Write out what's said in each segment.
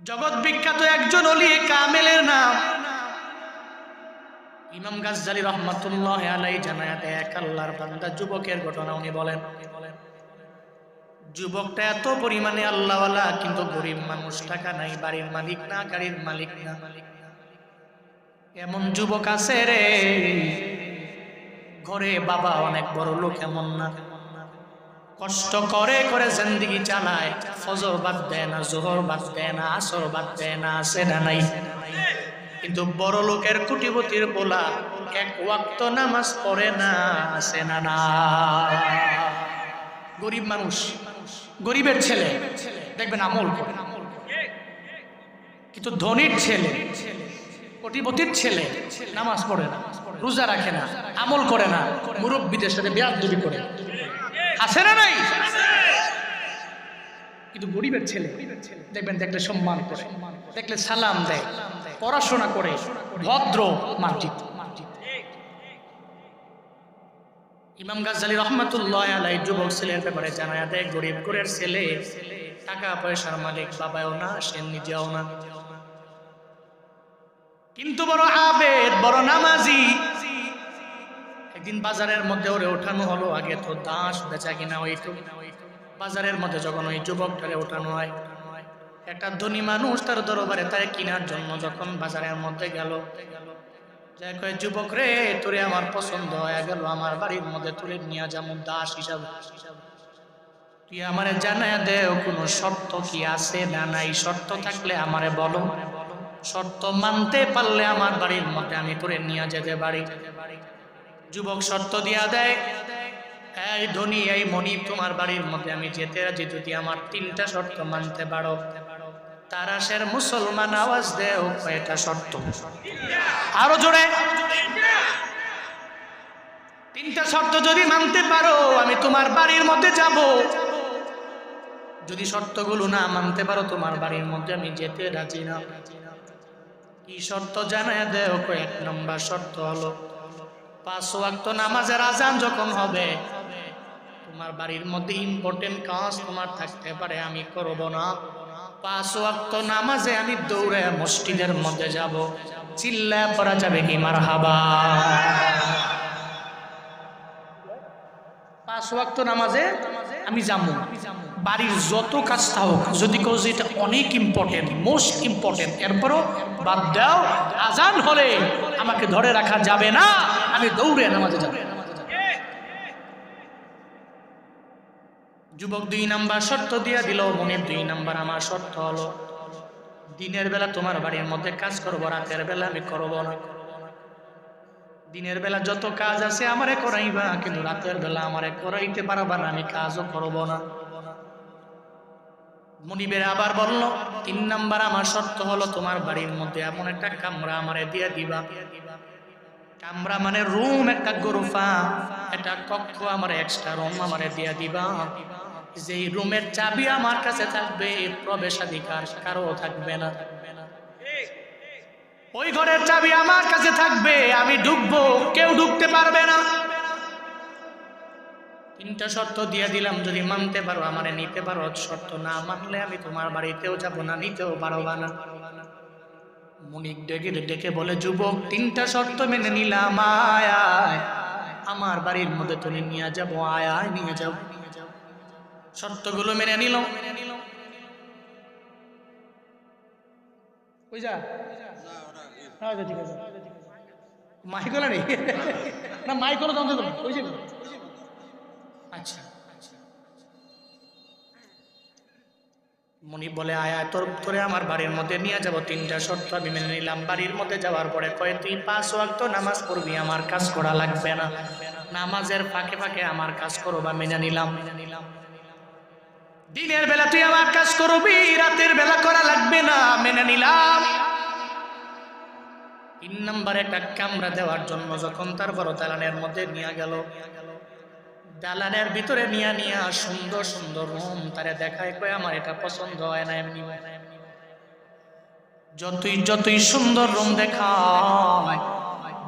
জগৎ বিখ্যাত একজন অলি কামেলের নাম। ইমাম গাজ্জালি রহমাতুল্লাহ আলাই জানায় এক আল্লাহর বান্দা যুবকের ঘটনা উনি বলেন। যুবকটা এত পরিমাণে আল্লাহওয়ালা, কিন্তু গরিব মানুষ, টাকা নাই, বাড়ির মালিক না, গাড়ির মালিক না। এমন যুবক আছে রে, ঘরে বাবা অনেক বড় লোক, এমন না। কষ্ট করে করে জিন্দিগি চালায়, ফজর বাদ দেয় না, জোহর বাদ দেয় না, আসর বাদ দেয় না, আসে না নাই। কিন্তু বড় লোকের কুটিপতির বলা, এক ওয়াক্ত নামাজ পড়ে না, আসে না না। গরিব মানুষ, গরিবের ছেলে, দেখবেন আমল কিন্তু ধনির ছেলে, কোটিপতির ছেলে, নামাজ পড়ে না, রোজা রাখে না, আমল করে না, মুরব্বীদের সাথে বেয়াদবি করে। আছে না নাই? কিন্তু গরিবের ছেলে, দেখবেন দেখলে সম্মান করে, দেখলে সালাম দেয়, পড়াশোনা করে, ভদ্র মার্জিত। ইমাম গাজ্জালি রহমাতুল্লাহ আলাই যুবক ছেলের ব্যাপারে জানায় দেয়, গরিব ঘরের ছেলে, টাকা পয়সার মালিক বাবাও না, সে নিজেও না। কিন্তু বড় আবেদ, বড় নামাজি একদিন বাজারের মধ্যে ওরে ওঠানো হলো, আগে তো দাস বেচা কিনা হইতো। বাজারের মধ্যে যখন ওই যুবকটারে ওঠানো হয়, একটা ধনী মানুষ তার দরবারে তাই কিনার জন্য যখন বাজারের মধ্যে গেল যাই কয়, যুবক রে, তোরে আমার পছন্দ হয়ে গেল, আমার বাড়ির মধ্যে তুলে নিয়ে যাব দাস হিসাবে। তুই আমারে জানায় দে কোনো শর্ত কি আছে না নাই? শর্ত থাকলে আমারে বলো। শর্ত মানতে পারলে আমার বাড়ির মধ্যে আমি তোরে নিয়ে যেতে পারি। যুবক শর্ত দিয়া দেয়, এই ধনী, এই মনি তোমার বাড়ির মধ্যে আমি যেতে রাজি, যদি আমার তিনটা শর্ত মানতে পারো। তারাশের মুসলমান আওয়াজ দেও কয়টা শর্ত। আরও জোরে, তিনটা শর্ত যদি মানতে পারো, আমি তোমার বাড়ির মধ্যে যাব। যদি শর্তগুলো না মানতে পারো, তোমার বাড়ির মধ্যে আমি যেতে রাজি না। কি শর্ত জানায় দেও কয়েক নম্বর শর্ত হলো নামাজের আজান যখন হবে, তোমার বাড়ির মধ্যে ইম্পর্টেন্ট কাজ তোমার থাকতে পারে, আমি করব না। পাঁচ ওয়াক্ত নামাজে আমি দৌড়ে মসজিদের মধ্যে যাব চিল্লা পড়া যাবে কি মার হাবা পাঁচ ওয়াক্ত নামাজে আমি যাব, বাড়ির যত কাজটা হোক, যদি কেউ যেটা অনেক ইম্পর্টেন্ট মোস্ট ইম্পর্টেন্ট এরপরও বাদ দাও, আজান হলে আমাকে ধরে রাখা যাবে না। আমি দৌড়ে নামাজে যাব। যুবক দুই নাম্বার শর্ত দিয়া দিল মনের দুই নাম্বার আমার শর্ত হলো, দিনের বেলা তোমার বাড়ির মধ্যে কাজ করব, রাতের বেলা আমি করব না। দিনের বেলা যত কাজ আছে আমারে করাইবা, কিন্তু রাতের বেলা আমারে করাইতে পারবা না, আমি কাজও করব না। মনিবের আবার বলল, তিন নাম্বার আমার শর্ত হলো, তোমার বাড়ির মধ্যে এমন একটা কামরা আমারে দিয়ে দিবা। কামরা মানে রুম একটা গরুফা, একটা কক্ষ আমার এক্সট্রা রুম আমারে দিয়ে দিবা। যেই রুমের চাবি আমার কাছে থাকবে প্রবেশাধিকার কারও থাকবে না। ওই ঘরের চাবি আমার কাছে থাকবে, আমি ঢুকবো, কেউ ঢুকতে পারবে না। তিনটা শর্ত দিয়ে দিলাম, যদি মানতে পারো, আমারে নিতে পারো। শর্ত না মানলে আমি তোমার বাড়িতেও যাব না, নিতেও পারবা না। মনিক ডেকে ডেকে বলে, যুবক, তিনটা শর্ত মেনে নিলাম, আয় আয়। আমার বাড়ির মধ্যে তুমি নিয়ে যাব, আয় আয়, নিয়ে যাব। শর্তগুলো মেনে নিল। আচ্ছা ঠিক আছে। নেই না, মাইক হলো জানতে দেবো আচ্ছা। মনি বলে, আয়া তোর, তোরে আমার বাড়ির মধ্যে নিয়ে যাব। তিনটা শর্ত আমি মেনে নিলাম। বাড়ির মধ্যে যাওয়ার পরে কয়ে তুই পাঁচ ওয়াক্ত নামাজ পড়বি, আমার কাজ করা লাগবে না। নামাজের ফাঁকে ফাঁকে আমার কাজ করো বা মেনে নিলাম। দিনের বেলা তুই আমার কাজ করবি, রাতের বেলা করা লাগবে না, মেনে নিলাম। তিন নম্বর একটা কামরা দেওয়ার জন্য যখন তার বড় দালানের মধ্যে নিয়ে গেল দালানের ভিতরে নিয়ে নিয়ে সুন্দর সুন্দর রুম তারে দেখায়, কয়, আমার এটা পছন্দ হয় না এমনি। হয় না এমনি যতই যতই সুন্দর রুম দেখায়,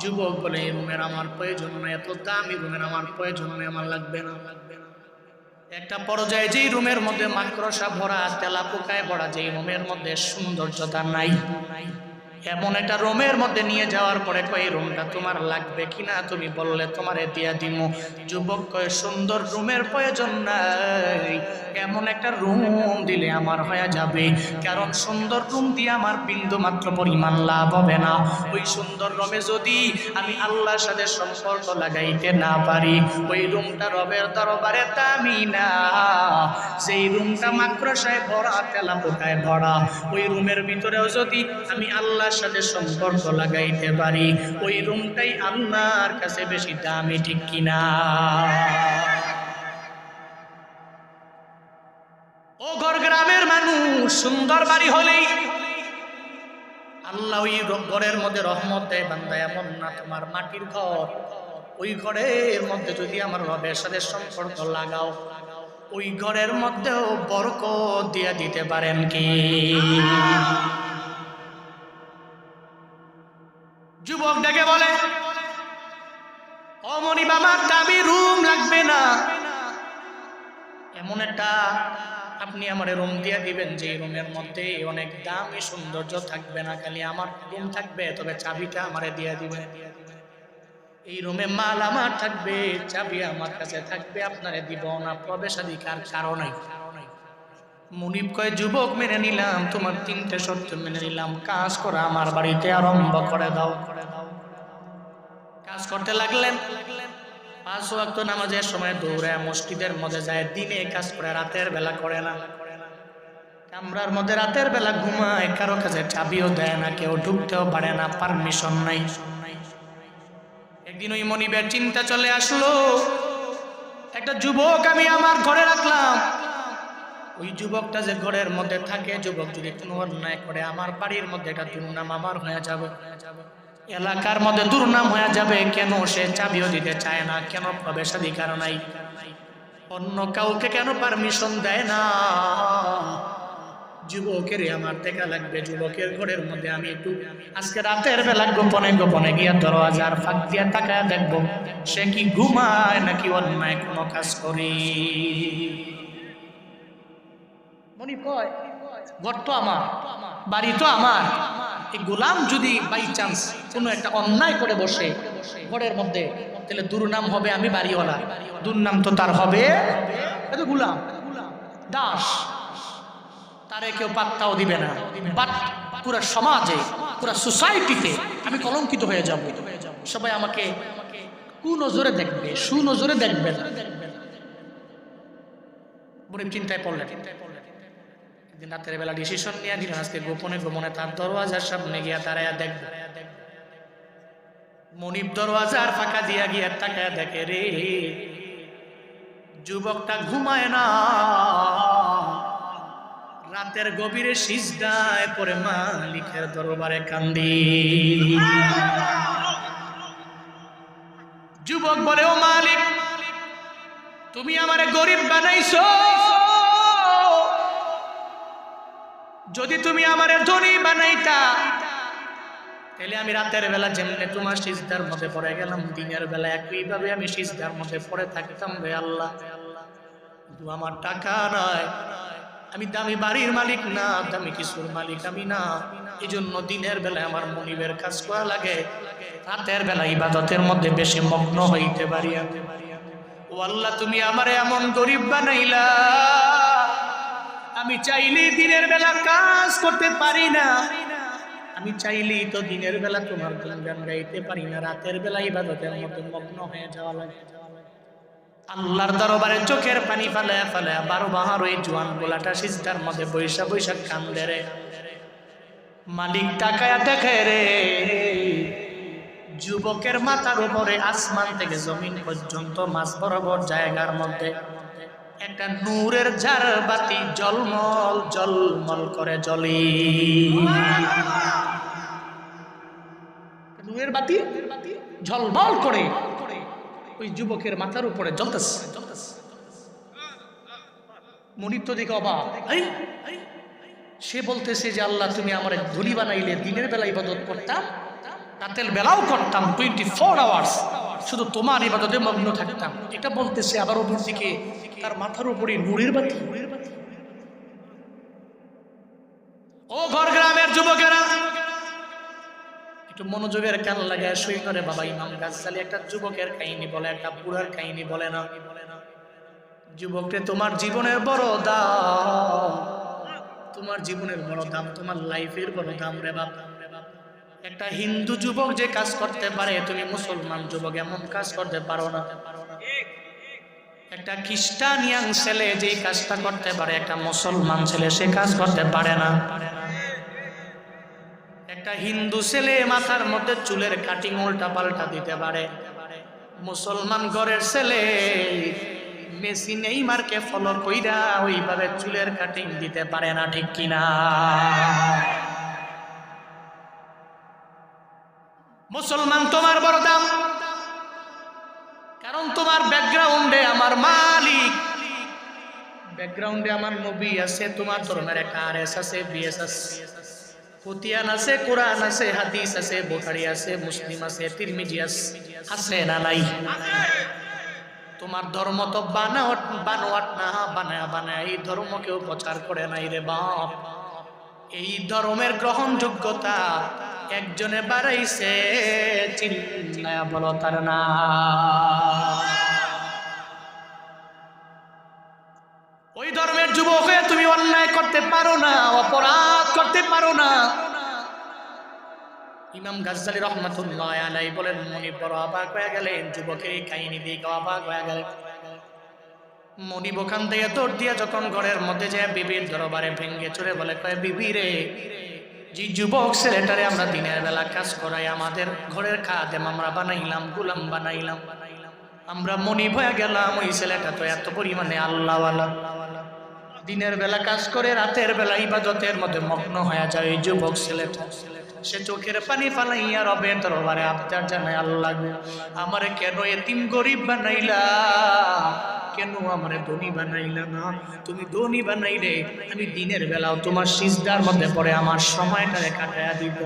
যুবক বলে এই রুমের আমার প্রয়োজন নয় এত দামি রুমের আমার প্রয়োজন নয় আমার লাগবে না। লাগবে না একটা পর্যায়ে যেই রুমের মধ্যে মাকড়সা ভরা তেলা পোকায় ভরা, যেই রুমের মধ্যে সৌন্দর্যতা নাই নাই। এমন একটা রুমের মধ্যে নিয়ে যাওয়ার পরে কই রুমটা তোমার লাগবে কিনা তুমি বললে তোমারে দিয়া দিমু। যুবক কয়, সুন্দর রুমের প্রয়োজন নাই। এমন একটা রুম দিলে আমার হয়ে যাবে। কারণ সুন্দর রুম দিয়ে আমার বিন্দু মাত্র পরিমাণ লাভ হবে না। ওই সুন্দর রুমে যদি আমি আল্লাহর সাথে সম্পর্ক লাগাইতে না পারি, ওই রুমটা রবের দরবারে দামি না। যেই রুমটা মাকড়সায় ভরা তেলা পোকায় ভরা, ওই রুমের ভিতরেও যদি আমি আল্লাহর সাথে সম্পর্ক লাগাইতে পারি, ওই রুমটাই আল্লাহর কাছে বেশি দামি, ঠিক কিনা? ও ঘর গ্রামের মানুষ, সুন্দর বাড়ি হলেই আল্লাহ ওই ঘরের মধ্যে রহমত দেয়, বান্দা, এমন না তোমার মাটির ঘর। ওই ঘরের মধ্যে যদি আমার রবের সাথে সম্পর্ক লাগাও, ওই ঘরের মধ্যেও বরকত দিয়ে দিতে পারেন কি? যুবক ডেকে বলে, অমনি বাবার দামি রুম লাগবে না। এমন একটা আপনি আমার রুম দিয়ে দিবেন, যে রুমের মধ্যে অনেক দামি সৌন্দর্য থাকবে না, খালি আমার রুম থাকবে, তবে চাবিটা আমারে দিয়ে দিবেন। এই রুমে মাল আমার থাকবে, চাবি আমার কাছে থাকবে, আপনারে দিব না, প্রবেশাধিকার কারণে। মুনিব কয়, যুবক মেনে নিলাম, তোমার তিনটে শর্ত মেনে নিলাম। কাজ করা, আমার বাড়িতে আরম্ভ করে দাও। করে দাও কাজ করতে লাগলেন। পাঁচ ওয়াক্ত নামাজের সময় দৌড়ায় মসজিদের মধ্যে যায়, দিনে কাজ করে, রাতের বেলা করে না। কামরার মধ্যে রাতের বেলা ঘুমায়, কারও কাছে চাবিও দেয় না, কেউ ঢুকতেও পারে না, পারমিশন নাই। একদিন ওই মনিবের চিন্তা চলে আসলো, একটা যুবক আমি আমার ঘরে রাখলাম ওই যুবকটা যে ঘরের মধ্যে থাকে, যুবক যদি কোনো অন্যায় করে, আমার বাড়ির মধ্যে একটা দুর্নাম আমার হয়ে যাবে। এলাকার মধ্যে দুর্নাম হয়ে যাবে, কেন সে চাবিও দিতে চায় না, কেন প্রবেশ প্রবেশাধিকার নাই? অন্য কাউকে কেন পারমিশন দেয় না? যুবকের আমার দেখা লাগবে, যুবকের ঘরের মধ্যে আমি একটু, আজকে রাতের বেলা গোপনে গোপনে গিয়ে দরওয়াজার ফাঁক দিয়া তাকায় দেখব, সে কি ঘুমায় নাকি অন্যায় কোনো কাজ করে? মনি কয়, ঘর আমার, বাড়ি তো আমার। এই গোলাম যদি বাই চান্স কোনো একটা অন্যায় করে বসে ঘরের মধ্যে, তাহলে দুর্নাম হবে আমি বাড়িওয়ালা। দুর্নাম তো তার হবে এ তো গোলাম। দাস, তারে কেউ পাত্তাও দিবে না। বাট পুরা সমাজে, পুরা সোসাইটিতে আমি কলঙ্কিত হয়ে যাব। সবাই আমাকে কুনজরে দেখবে, সুনজরে দেখবে না। চিন্তায় পড়লেন। একদিন রাতের বেলা ডিসিশন নিয়ে দিলেন আজকে গোপনে গোপনে তার দরওয়াজার সামনে গিয়া দাঁড়ায় দেখবে মনিব দরওয়াজার ফাঁকা দিয়া গিয়া তাকায় দেখে রে, যুবকটা ঘুমায় না। রাতের গভীরে সিজদায় পরে মালিকের দরবারে কান্দি। যুবক বলে, ও মালিক, তুমি আমারে গরিব বানাইছো। যদি তুমি আমার ধনী বানাইতা, তাহলে আমি রাতের বেলা যেমনি তোমার সিজদার মধ্যে পড়ে গেলাম, দিনের বেলা একইভাবে আমি সিজদার মধ্যে পড়ে থাকতাম রে আল্লাহ। কিন্তু আমার টাকা নয় আমি দামি বাড়ির মালিক না, দামি কিছুর মালিক আমি না। এই জন্য দিনের বেলায় আমার মনিবের কাজ করা লাগে, রাতের বেলা ইবাদতের মধ্যে বেশি মগ্ন হইতে পারি। ও আল্লাহ, তুমি আমারে এমন গরিব বানাইলা। আমি চাইলেই দিনের বেলা কাজ করতে পারি না। আমি চাইলেই তো দিনের বেলা তোমার গান গাইতে পারি না। রাতের বেলা ইবাদতের মধ্যে মগ্ন হয়ে যাওয়া লাগে। আল্লাহর দরবারে চোখের পানি ফেলে ফেলে বারো বাহার ওই জোয়ান গোলাটা সিজদার মধ্যে বৈশা বৈশাখ কান্দে রে। মালিক তাকায়া দেখে রে, যুবকের মাথার উপরে আসমান থেকে জমিন পর্যন্ত মাছ বরাবর জায়গার মধ্যে একটা নূরের ঝাড় বাতি জলমল জলমল করে জ্বলি। নূরের বাতি ঝলমল করে। ওই যুবকের মাথার উপরে জ্বলতেছে। মনির তো দেখে অবাক। সে বলতেছে যে, আল্লাহ, তুমি আমার ধনী বানাইলে, দিনের বেলা ইবাদত করতাম, রাতের বেলাও করতাম টোয়েন্টি ফোর আওয়ার্স শুধু তোমার ইবাদতে মগ্ন থাকতাম। এটা বলতেছে আবার ওপর দিকে, তার মাথার উপরে নুরের বাতি। ও ঘর গ্রামের যুবকেরা, একটু মনোযোগের কান লাগে সই করে বাবা ইমাম গাছালি একটা যুবকের কাহিনী বলে, একটা বুড়ার কাহিনী বলে না। যুবককে, তোমার জীবনের বড় দাম, তোমার জীবনের বড় দাম, তোমার লাইফের বড় দাম রে বাপ। একটা হিন্দু যুবক যে কাজ করতে পারে, তুমি মুসলমান যুবক এমন কাজ করতে পারো না। একটা খ্রিস্টান ইয়াং ছেলে যেই কাজটা করতে পারে, একটা মুসলমান ছেলে সে কাজ করতে পারে না। একটা হিন্দু ছেলে মাথার মধ্যে চুলের কাটিং উল্টা পাল্টা দিতে পারে। মুসলমান ঘরের ছেলে মেসি নেইমারকে ফলো কইরা ওইভাবে চুলের কাটিং দিতে পারে না, ঠিক কিনা? মুসলমান, তোমার বড় দাম। কারণ তোমার ব্যাকগ্রাউন্ডে আমার মালিক। ব্যাকগ্রাউন্ডে আমার নবী আছে, তোমার ধর্মের একটা আর এস আছে বিএস আছে। ফুতিয়ান আছে, কোরআন আছে, হাদিস আছে, বোখারি আছে, মুসলিম আছে, তিরমিজি আছে। আছে না নাই? তোমার ধর্ম তো বানাওয়াট বানোয়াট না, বানায় বানায়। এই ধর্ম কেউ প্রচার করে নাই রে বাপ। এই ধর্মের গ্রহণযোগ্যতা একজনে বাড়াইছে চিল্লায়া বলো তার না। ওই ধর্মের যুবক হয়ে তুমি অন্যায় করতে পারো না, অপরাধ করতে পারো না। ইমাম গাজ্জালি রহমাতুল্লাহ বলেন, মনি বড় অবাক হয়ে গেলেন, যুবকের এই কাহিনী দিয়ে অবাক হয়ে গেলেন। মনিব ওখান থেকে দৌড় দিয়া যখন ঘরের মধ্যে যায়, বিবির দরবারে ভেঙ্গে চড়ে বলে, কয় বিবি রে যে যুবক ছেলেটারে আমরা দিনের বেলা কাজ করাই, আমাদের ঘরের খাদেম আমরা বানাইলাম, গুলাম বানাইলাম। আমরা মনি হয়ে গেলাম, ওই ছেলেটা তো এত পরিমাণে আল্লাহওয়ালা। দিনের বেলা কাজ করে, রাতের বেলা ইবাদতের মধ্যে মগ্ন হয়ে যায় ওই যুবক ছেলেটা। সে চোখের পানি ফালাইয়া রবে দরবারে আবদার জানায়, আল্লাহ আমারে কেন এতিম গরিব বানাইলা? কেন আমারে ধনী বানাইলা না? তুমি ধনী বানাইলে আমি দিনের বেলাও তোমার সিজদার মধ্যে পড়ে আমার সময়টা কাটায়া দিব।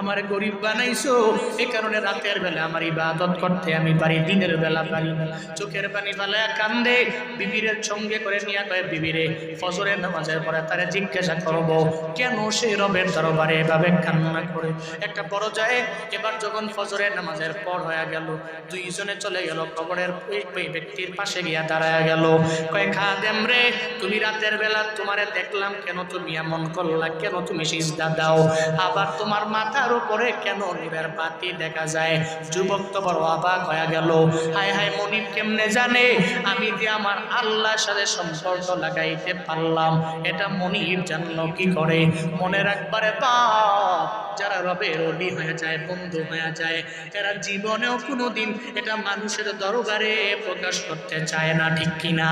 আমারে গরিব বানাইছো, এ কারণে রাতের বেলা আমার ইবাদত করতে আমি পারি, দিনের বেলা পারি না। চোখের পানি ফালায়া কান্দে বিবিরের সঙ্গে করে নিয়ে কয়ে, বিবিরে ফজরের নামাজের পরে তারে জিজ্ঞাসা করব, কেন সে রবের দরবারে এভাবে কান্না করে? একটা বড় যায় এবার যখন ফজরের নামাজের পর হয়ে গেল, দুইজনে চলে গেল কবরের ওই ব্যক্তির পাশে গিয়া দাঁড়ায় গেল। কয়ে, খাদেম রে, তুমি রাতের বেলা তোমারে দেখলাম, কেন তুমি এমন করলা? কেন তুমি সিজদা দাও? আবার তোমার মাথার উপরে কেন নিবের বাতি দেখা যায়? যুবক তো বড় অবাক হয়ে গেল। হায় হায় মনির কেমনে জানে? আমি যে আমার আল্লাহর সাথে সম্পর্ক লাগাইতে পারলাম, এটা মনির জানলো কি করে? মনে রাখবারে বাপ যারা রবের অলি হয়ে যায়, বন্ধু হয়ে যায় এরা জীবনেও কোনোদিন এটা মানুষের দরবারে প্রকাশ করতে চায় না, ঠিক কিনা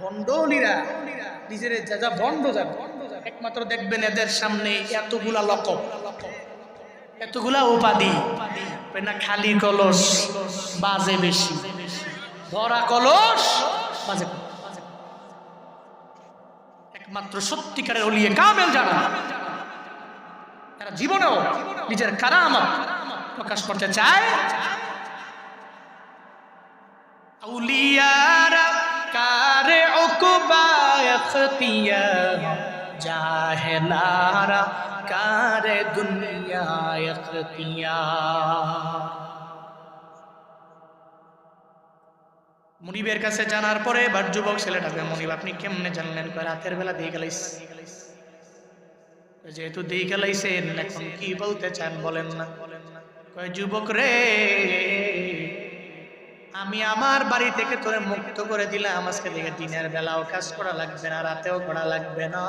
ভণ্ডলীরা নিজের যা যা ভণ্ড যান একমাত্র দেখবেন এদের সামনে এতগুলা লকব, এতগুলা উপাধি, না খালি কলস, বাজে বেশি ভরা কলস, বাজে। একমাত্র সত্যিকারের অলিয়ে কামেল যারা। তারা জীবনেও নিজের কারামত প্রকাশ করতে চায়। কারে দুনিয়া ইখতিয়ার মনিবের কাছে জানার পরে এবার যুবক ছেলেটাকে মনিব আপনি কেমনে জানলেন রাতের বেলা দিয়ে গেলাইস? যেহেতু দিয়ে গেলাইছেন, এখন কি বলতে চান বলেন না? কয়, যুবক রে, আমি আমার বাড়ি থেকে তোরে মুক্ত করে দিলাম। আজকে থেকে দিনের বেলাও কাজ করা লাগবে না, রাতেও করা লাগবে না।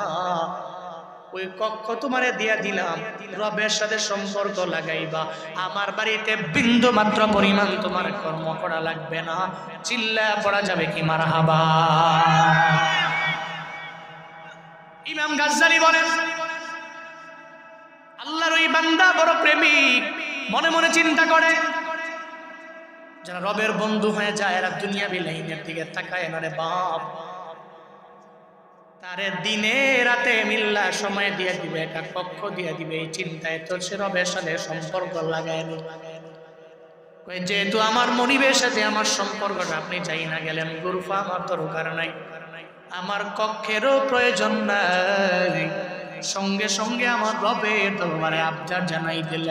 ওই কক্ষ তোমারে দিয়া দিলাম। রবের সাথে সম্পর্ক লাগাইবা। আমার বাড়িতে বিন্দু মাত্র পরিমাণ তোমার কর্ম করা লাগবে না। চিল্লা পড়া যাবে কি মার হাবা ইমাম গাজ্জালি বলেন, আল্লাহর ওই বান্দা বড় প্রেমিক, মনে মনে চিন্তা করে, যারা রবের বন্ধু হয়ে যায়, এরা দুনিয়া বিলাইনের দিকে তাকায় না রে বাপ। তারে দিনে রাতে মিল্লা সময় দিয়ে দিবে একটা কক্ষ দিয়ে দিবে, এই চিন্তায় তো সে সম্পর্ক লাগায় যেহেতু আমার মনিবের সাথে আমার সম্পর্কটা, আপনি যাই না গেলেন, গুরুফা আমার দরকার নাই। আমার কক্ষেরও প্রয়োজন নাই। সঙ্গে সঙ্গে আমার রবের দরবারে আবদার জানাই দিলেন।